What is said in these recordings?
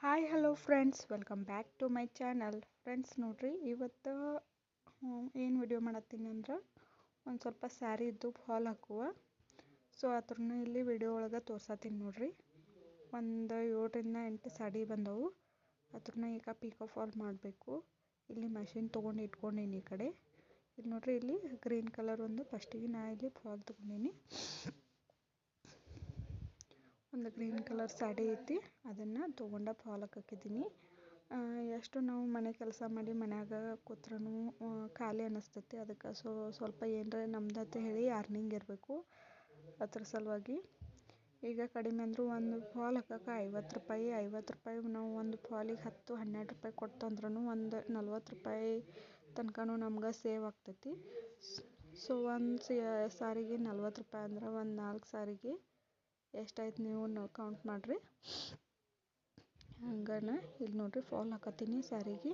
Hi hello friends welcome back to my channel friends ನೋಡ್ರಿ, ಇವತ್ತು ಏನು ವಿಡಿಯೋ ಮಾಡತ್ತೀನಿ ಅಂದ್ರೆ, ಒಂದು ಸ್ವಲ್ಪ ಸ್ಯಾರಿ ಇದ್ದು ಫಾಲ್ ಹಾಕುವ. ಸೊ ಅದ್ರನ್ನ ಇಲ್ಲಿ ವಿಡಿಯೋ ಒಳಗೆ ತೋರ್ಸತ್ತೀನಿ ನೋಡ್ರಿ. ಒಂದು ಏಳರಿಂದ ಎಂಟು ಸಾಡಿ ಬಂದವು. ಅದ್ರನ್ನ ಈಗ ಪಿಕೋ ಫಾಲ್ ಮಾಡಬೇಕು. ಇಲ್ಲಿ ಮಷಿನ್ ತೊಗೊಂಡು ಇಟ್ಕೊಂಡೀನಿ ಈ ಕಡೆ. ಇಲ್ಲಿ ನೋಡ್ರಿ, ಇಲ್ಲಿ ಗ್ರೀನ್ ಕಲರ್ ಒಂದು ಫಸ್ಟಿಗೆ ನಾ ಇಲ್ಲಿ ಫಾಲ್ ತೊಗೊಂಡೀನಿ. ಒಂದು ಗ್ರೀನ್ ಕಲರ್ ಸಾಡಿ ಐತಿ, ಅದನ್ನು ತೊಗೊಂಡ ಫಾಲ್ ಹಾಕಿದ್ದೀನಿ. ಎಷ್ಟು ನಾವು ಮನೆ ಕೆಲಸ ಮಾಡಿ ಮನ್ಯಾಗ ಕೂತ್ರೂ ಖಾಲಿ ಅನ್ನಿಸ್ತೈತಿ ಅದಕ್ಕೆ ಸೊ, ಸ್ವಲ್ಪ ಏನರ ನಮ್ದತ್ತೆ ಹೇಳಿ ಅರ್ನಿಂಗ್ ಇರಬೇಕು ಅದ್ರ ಸಲುವಾಗಿ. ಈಗ ಕಡಿಮೆ ಅಂದರೂ ಒಂದು ಫಾಲ್ ಹಾಕಕ್ಕೆ ಐವತ್ತು ರೂಪಾಯಿ ಐವತ್ತು ರೂಪಾಯಿ ನಾವು ಒಂದು ಫಾಲಿಗೆ ಹತ್ತು, ಹನ್ನೆರಡು ರೂಪಾಯಿ ಕೊಟ್ಟಂದ್ರೂ ಒಂದು ನಲ್ವತ್ತು ರೂಪಾಯಿ ತನಕನೂ ನಮ್ಗೆ ಸೇವ್ ಆಗ್ತೈತಿ. ಸೊ ಒಂದು ಸಾರಿಗೆ ನಲ್ವತ್ತು ರೂಪಾಯಿ ಅಂದ್ರೆ ಒಂದು ನಾಲ್ಕು ಸಾರಿಗೆ ಎಷ್ಟಾಯ್ತು ನೀವು ಕೌಂಟ್ ಮಾಡಿರಿ. ಹಂಗನ ಇಲ್ಲಿ ನೋಡಿರಿ ಫಾಲ್ ಹಾಕತ್ತೀನಿ ಸ್ಯಾರಿಗೆ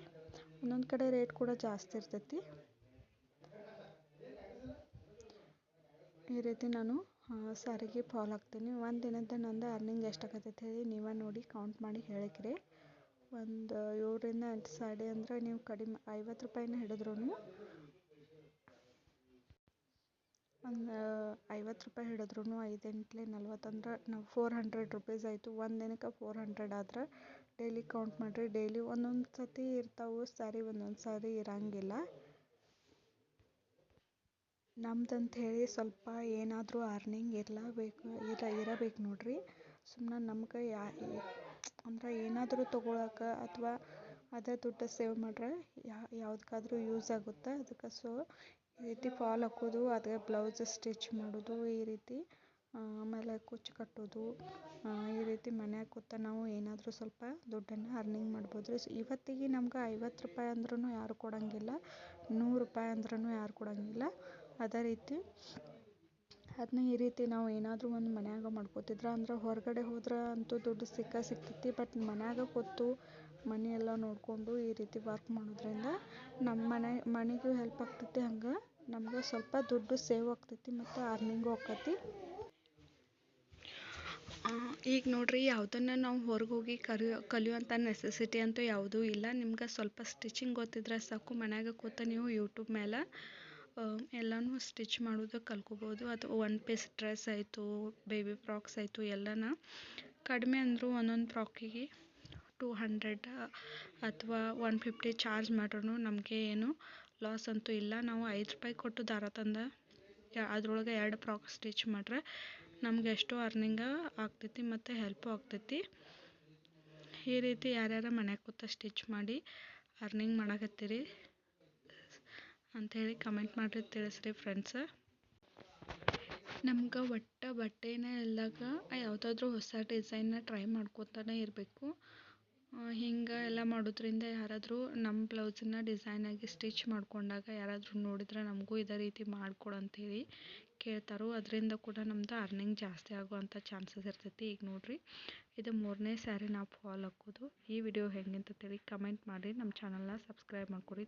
ಒಂದೊಂದು ಕಡೆ ರೇಟ್ ಕೂಡ ಜಾಸ್ತಿ ಇರ್ತೈತಿ. ಈ ರೀತಿ ನಾನು ಸ್ಯಾರಿಗೆ ಫಾಲ್ ಹಾಕ್ತೀನಿ. ಒಂದು ದಿನದ ನಂದು ಅರ್ನಿಂಗ್ ಎಷ್ಟಾಗತ್ತೈತೆ ಹೇಳಿ ನೀವೇ ನೋಡಿ ಕೌಂಟ್ ಮಾಡಿ ಹೇಳಿಕ್ರಿ. ಒಂದು, ಏಳರಿಂದ ಎಂಟು ಸ್ಯಾರಿ ಅಂದರೆ ನೀವು ಕಡಿಮೆ ಐವತ್ತು ರೂಪಾಯಿನ ಹಿಡಿದ್ರೂ ಒಂದು ಐವತ್ತು ರೂಪಾಯಿ ಹಿಡಿದ್ರೂ ಐದು ಎಂಟ್ಲೆ ನಲ್ವತ್ತಂದ್ರೆ ನಾವು ಫೋರ್ ಹಂಡ್ರೆಡ್ ರುಪೀಸ್ ಆಯಿತು. ಒಂದು ದಿನಕ್ಕೆ ಫೋರ್ ಹಂಡ್ರೆಡ್ ಆದ್ರೆ ಡೈಲಿ ಕೌಂಟ್ ಮಾಡಿರಿ. ಡೈಲಿ ಒಂದೊಂದು ಸರ್ತಿ ಇರ್ತಾವೆ ಸ್ಯಾರಿ ಒಂದೊಂದು ಸಾರಿ ಇರೋಂಗಿಲ್ಲ. ನಮ್ದಂತ ಹೇಳಿ ಸ್ವಲ್ಪ ಏನಾದರೂ ಅರ್ನಿಂಗ್ ಇರಲೇಬೇಕು, ಇರ, ಇರಬೇಕು ನೋಡಿರಿ. ಸುಮ್ಮನೆ ನಮ್ಗೆ ಯಾ, ಅಂದ್ರೆ ಏನಾದರೂ ತೊಗೊಳಕ್ಕೆ ಅಥವಾ ಅದೇ ದುಡ್ಡು ಸೇವ್ ಮಾಡ್ರೆ ಯಾವುದಕ್ಕಾದ್ರೂ ಯೂಸ್ ಆಗುತ್ತೆ. ಅದಕ್ಕೆ ಸೊ ಈ ರೀತಿ ಫಾಲ್ ಹಾಕೋದು ಅದೇ ಬ್ಲೌಸ್ ಸ್ಟಿಚ್ ಮಾಡೋದು ಈ ರೀತಿ. ಆಮೇಲೆ ಕುಚ್ಚು ಕಟ್ಟೋದು. ಈ ರೀತಿ ಮನ್ಯಾಗ ಕೂತ ನಾವು ಏನಾದರೂ ಸ್ವಲ್ಪ ದುಡ್ಡನ್ನು ಅರ್ನಿಂಗ್ ಮಾಡ್ಬೋದು ಇವತ್ತಿಗೆ ನಮ್ಗೆ ಐವತ್ತು ರೂಪಾಯಿ ಅಂದ್ರೂ ಯಾರು ಕೊಡೋಂಗಿಲ್ಲ. ನೂರು ರೂಪಾಯಿ ಅಂದ್ರೂ ಯಾರು ಕೊಡೋಂಗಿಲ್ಲ. ಅದೇ ರೀತಿ ಅದನ್ನ ಈ ರೀತಿ ನಾವು ಏನಾದರೂ ಒಂದು ಮನ್ಯಾಗ ಮಾಡ್ಕೊತಿದ್ರೆ ಅಂದ್ರೆ ಹೊರಗಡೆ ಹೋದ್ರೆ ಅಂತೂ ದುಡ್ಡು ಸಿಕ್ಕ ಸಿಕ್ತೈತಿ ಬಟ್ ಮನ್ಯಾಗ ಕೂತು ಮನೆ ಎಲ್ಲ ನೋಡಿಕೊಂಡು ಈ ರೀತಿ ವರ್ಕ್ ಮಾಡೋದ್ರಿಂದ ನಮ್ಮ ಮನೆ, ಮನೆಗೂ ಹೆಲ್ಪ್ ಆಗ್ತೈತಿ ಹಂಗೆ, ನಮ್ಗೆ ಸ್ವಲ್ಪ ದುಡ್ಡು ಸೇವ್ ಆಗ್ತೈತಿ ಮತ್ತು ಅರ್ನಿಂಗು ಆಕ್ಕತಿ ಈಗ ನೋಡ್ರಿ ಯಾವುದನ್ನು ನಾವು ಹೊರಗೆ ಹೋಗಿ ಕಲಿಯೋ ಕಲಿಯುವಂಥ ನೆಸೆಸಿಟಿ ಅಂತೂ ಯಾವುದೂ ಇಲ್ಲ, ನಿಮ್ಗೆ ಸ್ವಲ್ಪ ಸ್ಟಿಚಿಂಗ್ ಗೊತ್ತಿದ್ರೆ ಸಾಕು, ಮನ್ಯಾಗ ಕೂತ ನೀವು ಯೂಟ್ಯೂಬ್ ಮೇಲೆ ಎಲ್ಲನೂ ಸ್ಟಿಚ್ ಮಾಡೋದು ಕಲ್ಕೋಬೋದು. ಅಥವಾ ಒನ್ ಪೀಸ್ ಡ್ರೆಸ್ ಆಯಿತು ಬೇಬಿ ಫ್ರಾಕ್ಸ್ ಆಯಿತು, ಎಲ್ಲನ. ಕಡಿಮೆ ಅಂದರೂ ಒಂದೊಂದು ಫ್ರಾಕಿಗೆ ಟೂ ಹಂಡ್ರೆಡ್ ಅಥವಾ ಒನ್ ಫಿಫ್ಟಿ ಚಾರ್ಜ್ ಮಾಡ್ರೂ ನಮಗೆ ಏನು ಲಾಸ್ ಅಂತೂ ಇಲ್ಲ. ನಾವು ಐದು ರೂಪಾಯಿ ಕೊಟ್ಟು ದಾರ ತಂದು ಅದ್ರೊಳಗೆ ಎರಡು ಫ್ರಾಕ್ ಸ್ಟಿಚ್ ಮಾಡ್ರೆ ನಮ್ಗೆ ಎಷ್ಟೋ ಅರ್ನಿಂಗ ಆಗ್ತೈತಿ ಮತ್ತು ಹೆಲ್ಪು ಆಗ್ತೈತಿ. ಈ ರೀತಿ ಯಾರ್ಯಾರ ಮನ್ಯಾಗ ಕೂತ ಸ್ಟಿಚ್ ಮಾಡಿ ಅರ್ನಿಂಗ್ ಮಾಡಕತ್ತೀರಿ. ಅಂಥೇಳಿ ಕಮೆಂಟ್ ಮಾಡಿರಿ, ತಿಳಿಸ್ರಿ ಫ್ರೆಂಡ್ಸ ನಮ್ಗೆ ಒಟ್ಟು ಬಟ್ಟೆನೇ ಎಲ್ಲಾಗ ಯಾವುದಾದ್ರೂ ಹೊಸ ಡಿಸೈನ್ನ ಟ್ರೈ ಮಾಡ್ಕೊತಾನೆ ಇರಬೇಕು. ಹಿಂಗೆ ಎಲ್ಲ ಮಾಡೋದ್ರಿಂದ ಯಾರಾದರೂ ನಮ್ಮ ಬ್ಲೌಸನ್ನ ಡಿಸೈನಾಗಿ ಸ್ಟಿಚ್ ಮಾಡ್ಕೊಂಡಾಗ ಯಾರಾದರೂ ನೋಡಿದ್ರೆ ನಮಗೂ ಇದೇ ರೀತಿ ಮಾಡಿಕೊಡು ಅಂಥೇಳಿ ಕೇಳ್ತಾರೋ. ಅದರಿಂದ ಕೂಡ ನಮ್ದು ಅರ್ನಿಂಗ್ ಜಾಸ್ತಿ ಆಗುವಂಥ ಚಾನ್ಸಸ್ ಇರ್ತೈತಿ. ಈಗ ನೋಡಿರಿ, ಇದು ಮೂರನೇ ಸ್ಯಾರಿ ನಾವು ಫಾಲ್ ಹಾಕೋದು. ಈ ವಿಡಿಯೋ ಹೆಂಗೆ ತಿಳಿ ಕಮೆಂಟ್ ಮಾಡಿ ನಮ್ಮ ಚಾನಲ್ನ ಸಬ್ಸ್ಕ್ರೈಬ್ ಮಾಡ್ಕೊರಿ